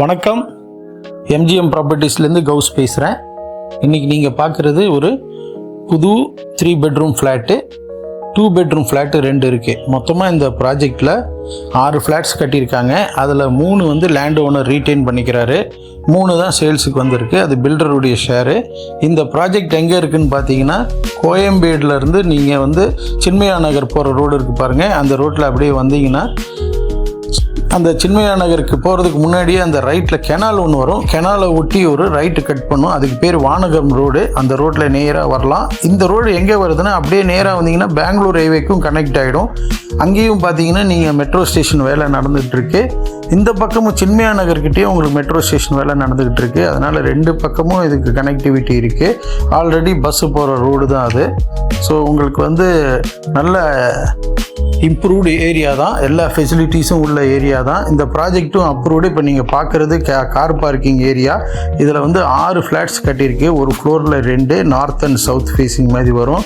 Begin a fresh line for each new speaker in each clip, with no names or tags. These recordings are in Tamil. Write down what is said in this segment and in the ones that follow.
வணக்கம். எம்ஜிஎம் ப்ராப்பர்ட்டிஸ்லேருந்து கவுஸ் பேசுகிறேன் இன்றைக்கி நீங்கள் பார்க்குறது ஒரு புது three bedroom flat two bedroom flat ரெண்டு இருக்குது மொத்தமாக இந்த ப்ராஜெக்டில் ஆறு ஃப்ளாட்ஸ் கட்டியிருக்காங்க. அதில் மூணு வந்து லேண்ட் ஓனர் ரீட்டைன் பண்ணிக்கிறாரு. மூணு தான் சேல்ஸுக்கு வந்திருக்கு. அது பில்டருடைய ஷேரு இந்த ப்ராஜெக்ட் எங்கே இருக்குதுன்னு பார்த்தீங்கன்னா கோயம்பேடுலேருந்து நீங்கள் வந்து சின்மயா நகர் போகிற ரோடு இருக்குது பாருங்கள் அந்த ரோட்டில் அப்படியே வந்தீங்கன்னா அந்த சின்மயா நகருக்கு போகிறதுக்கு முன்னாடியே அந்த ரைட்டில் கெனால் ஒன்று வரும். கெனாலை ஒட்டி ஒரு ரைட்டு கட் பண்ணும். அதுக்கு பேர் வானகம் ரோடு. அந்த ரோட்டில் நேராக வரலாம். இந்த ரோடு எங்கே வருதுன்னா அப்படியே நேராக வந்தீங்கன்னா பெங்களூர் ஹைவேக்கும் கனெக்ட் ஆகிடும் அங்கேயும் பார்த்தீங்கன்னா நீங்கள் மெட்ரோ ஸ்டேஷன் வேலை நடந்துகிட்ருக்கு இந்த பக்கமும் சின்மயா நகர்கிட்டயே உங்களுக்கு மெட்ரோ ஸ்டேஷன் வேலை நடந்துக்கிட்டு இருக்கு அதனால் ரெண்டு பக்கமும் இதுக்கு கனெக்டிவிட்டி இருக்குது ஆல்ரெடி பஸ்ஸு போகிற ரோடு தான் அது. ஸோ உங்களுக்கு வந்து நல்ல இம்ப்ரூவ்டு ஏரியா தான். எல்லா ஃபெசிலிட்டிஸும் உள்ள ஏரியா தான். இந்த ப்ராஜெக்ட்டும் அப்ரூவ்டு இப்போ நீங்கள் பார்க்குறது கே கார் பார்க்கிங் ஏரியா இதில் வந்து ஆறு ஃப்ளாட்ஸ் கட்டியிருக்கு. ஒரு ஃப்ளோரில் ரெண்டு நார்த் அண்ட் சவுத் ஃபேஸிங் மாதிரி வரும்.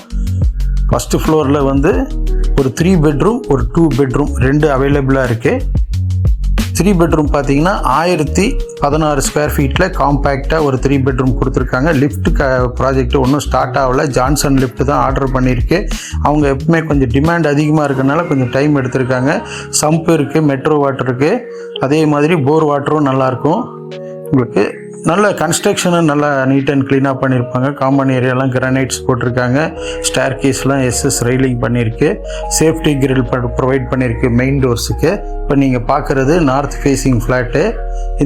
ஃபஸ்ட்டு ஃப்ளோரில் வந்து ஒரு த்ரீ பெட்ரூம் ஒரு டூ பெட்ரூம் ரெண்டு அவைலபிளாக இருக்குது த்ரீ பெட்ரூம் பார்த்தீங்கன்னா ஆயிரத்தி பதினாறு ஸ்கொயர் ஃபீட்டில் காம்பேக்டாக ஒரு த்ரீ பெட்ரூம் கொடுத்துருக்காங்க. லிஃப்ட் க ப்ராஜெக்ட் ஒன்றும் ஸ்டார்ட் ஆகல. ஜான்சன் லிஃப்ட் தான் ஆர்டர் பண்ணியிருக்கு அவங்க எப்பவுமே கொஞ்சம் டிமாண்ட் அதிகமாக இருக்கனால கொஞ்சம் டைம் எடுத்திருக்காங்க. சம்ப் இருக்குது மெட்ரோ வாட்டர் இருக்குது அதே மாதிரி போர் வாட்டரும் நல்லாயிருக்கும் உங்களுக்கு நல்ல கன்ஸ்ட்ரக்ஷனும் நல்லா நீட் அண்ட் க்ளீனாக பண்ணியிருப்பாங்க காமன் ஏரியாலாம் கிரானைட்ஸ் போட்டிருக்காங்க. ஸ்டேர் கேஸ்லாம் எஸ்எஸ் ரெயிலிங் பண்ணியிருக்கு சேஃப்டி கிரில் ப்ரொவைட் பண்ணியிருக்கு மெயின் டோர்ஸுக்கு இப்போ நீங்கள் பார்க்குறது நார்த் ஃபேஸிங் ஃப்ளாட்டு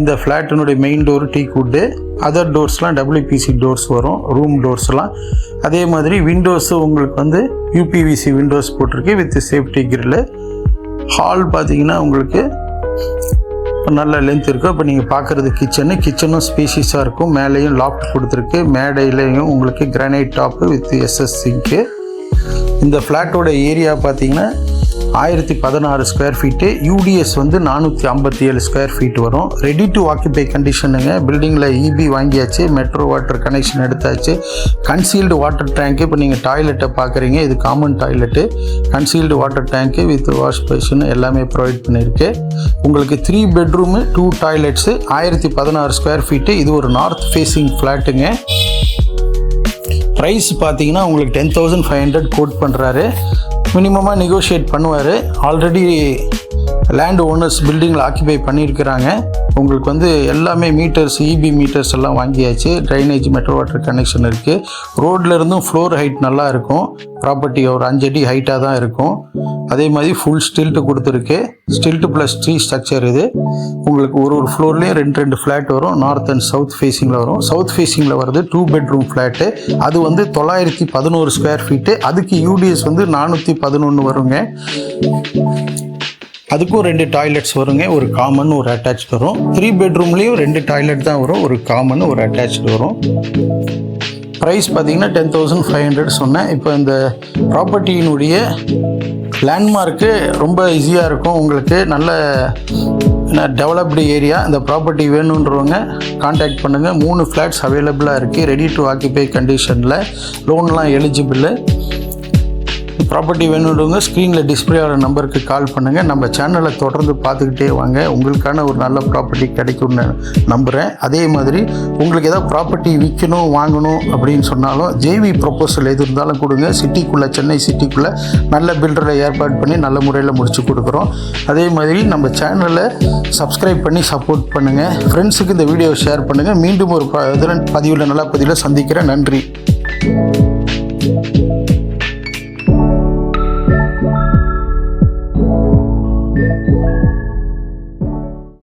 இந்த ஃப்ளாட்டினுடைய main door teak wood other டோர்ஸ்லாம் WPC doors வரும். ரூம் டோர்ஸ்லாம் அதே மாதிரி விண்டோஸும் உங்களுக்கு வந்து யூபிவிசி விண்டோஸ் போட்டிருக்கு வித் சேஃப்டி கிரில் ஹால் பார்த்தீங்கன்னா உங்களுக்கு இப்போ நல்ல லென்த் இருக்கும் இப்போ நீங்கள் பார்க்குறது கிச்சனு கிச்சனும் ஸ்பீசிஸாக இருக்கும். மேலேயும் லாஃப்ட் கொடுத்துருக்கு. மேடையிலையும் உங்களுக்கு granite top with S S sink இந்த ஃப்ளாட்டோட ஏரியா பார்த்தீங்கன்னா ஆயிரத்தி பதினாறு ஸ்கொயர் ஃபீட்டு யூடிஎஸ் வந்து நானூற்றி ஐம்பத்தி ஏழு ஸ்கொயர் ஃபீட் வரும். ரெடி டு ஆக்கிபை கண்டிஷனுங்க பில்டிங்கில் இபி வாங்கியாச்சு மெட்ரோ வாட்டர் கனெக்ஷன் எடுத்தாச்சு. கன்சீல்டு வாட்டர் டேங்க்கு இப்போ நீங்கள் டாய்லெட்டை பார்க்குறீங்க இது common toilet concealed water tank with wash basin எல்லாமே ப்ரொவைட் பண்ணியிருக்கு. உங்களுக்கு த்ரீ பெட்ரூமு டூ டாய்லெட்ஸு ஆயிரத்தி பதினாறு ஸ்கொயர் ஃபீட்டு இது ஒரு நார்த் ஃபேஸிங் ஃப்ளாட்டுங்க ப்ரைஸ் பார்த்தீங்கன்னா உங்களுக்கு ten thousand five hundred quote பண்ணுறாரு மினிமமாக நெகோஷியேட் பண்ணுவார். ஆல்ரெடி லேண்ட் ஓனர்ஸ் பில்டிங்கில் ஆக்கிபை பண்ணியிருக்கிறாங்க உங்களுக்கு வந்து எல்லாமே மீட்டர்ஸ் இபி மீட்டர்ஸ் எல்லாம் வாங்கியாச்சு. ட்ரைனேஜ் மெட்ரோ வாட்டர் கனெக்ஷன் இருக்குது ரோட்லேருந்தும் ஃப்ளோர் ஹைட் நல்லா இருக்கும். ப்ராப்பர்ட்டி ஒரு அஞ்சடி ஹைட்டாக தான் இருக்கும். அதே மாதிரி ஃபுல் ஸ்டில்ட்டு கொடுத்துருக்கு. ஸ்டில்ட்டு ப்ளஸ் ட்ரீ ஸ்ட்ரக்சர் இது. உங்களுக்கு ஒரு ஒரு ஃப்ளோர்லேயும் ரெண்டு ரெண்டு ஃப்ளாட் வரும். நார்த் அண்ட் சவுத் ஃபேஸிங்கில் வரும். சவுத் ஃபேஸிங்கில் வருது டூ பெட்ரூம் ஃப்ளாட்டு அது வந்து தொள்ளாயிரத்தி பதினோரு ஸ்கொயர் ஃபீட்டு அதுக்கு யூடிஎஸ் வந்து நானூற்றி பதினொன்று வருங்க. அதுக்கும் ரெண்டு டாய்லெட்ஸ் வருங்க. ஒரு காமன் ஒரு அட்டாச் வரும். த்ரீ பெட்ரூம்லேயும் ரெண்டு டாய்லெட் தான் வரும். ஒரு காமன் ஒரு அட்டாச் வரும். ப்ரைஸ் பார்த்தீங்கன்னா டென் தௌசண்ட் ஃபைவ் ஹண்ட்ரட் சொன்னேன். இப்போ இந்த ப்ராப்பர்ட்டியினுடைய லேண்ட்மார்க்கு ரொம்ப ஈஸியாக இருக்கும். உங்களுக்கு நல்ல டெவலப்டு ஏரியா இந்த ப்ராப்பர்ட்டி வேணுன்றவங்க காண்டாக்ட் பண்ணுங்கள் மூணு ஃப்ளாட்ஸ் அவைலபிளாக இருக்குது ரெடி டு ஆக்கிபை கண்டிஷனில் லோன்லாம் எலிஜிபிள் ப்ராப்பர்ட்டி வேணுன்றவங்க ஸ்க்ரீனில் டிஸ்பிளே ஆகிற நம்பருக்கு கால் பண்ணுங்கள் நம்ம சேனலை தொடர்ந்து பார்த்துக்கிட்டே வாங்க. உங்களுக்கான ஒரு நல்ல ப்ராப்பர்ட்டி கிடைக்கும்னு நம்புகிறேன் அதே மாதிரி உங்களுக்கு ஏதாவது ப்ராப்பர்ட்டி விற்கணும் வாங்கணும் அப்படின்னு சொன்னாலும் ஜேவி ப்ரொப்போசல் எது இருந்தாலும் கொடுங்க. சிட்டிக்குள்ளே சென்னை சிட்டிக்குள்ளே நல்ல பில்டரை ஏற்பாடு பண்ணி நல்ல முறையில் முடிச்சு கொடுக்குறோம். அதே மாதிரி நம்ம சேனலை சப்ஸ்கிரைப் பண்ணி சப்போர்ட் பண்ணுங்கள் ஃப்ரெண்ட்ஸுக்கு இந்த வீடியோவை ஷேர் பண்ணுங்கள் மீண்டும் ஒரு ப- இதில் பதிவில் நல்ல பதிவில் சந்திக்கிறேன். நன்றி.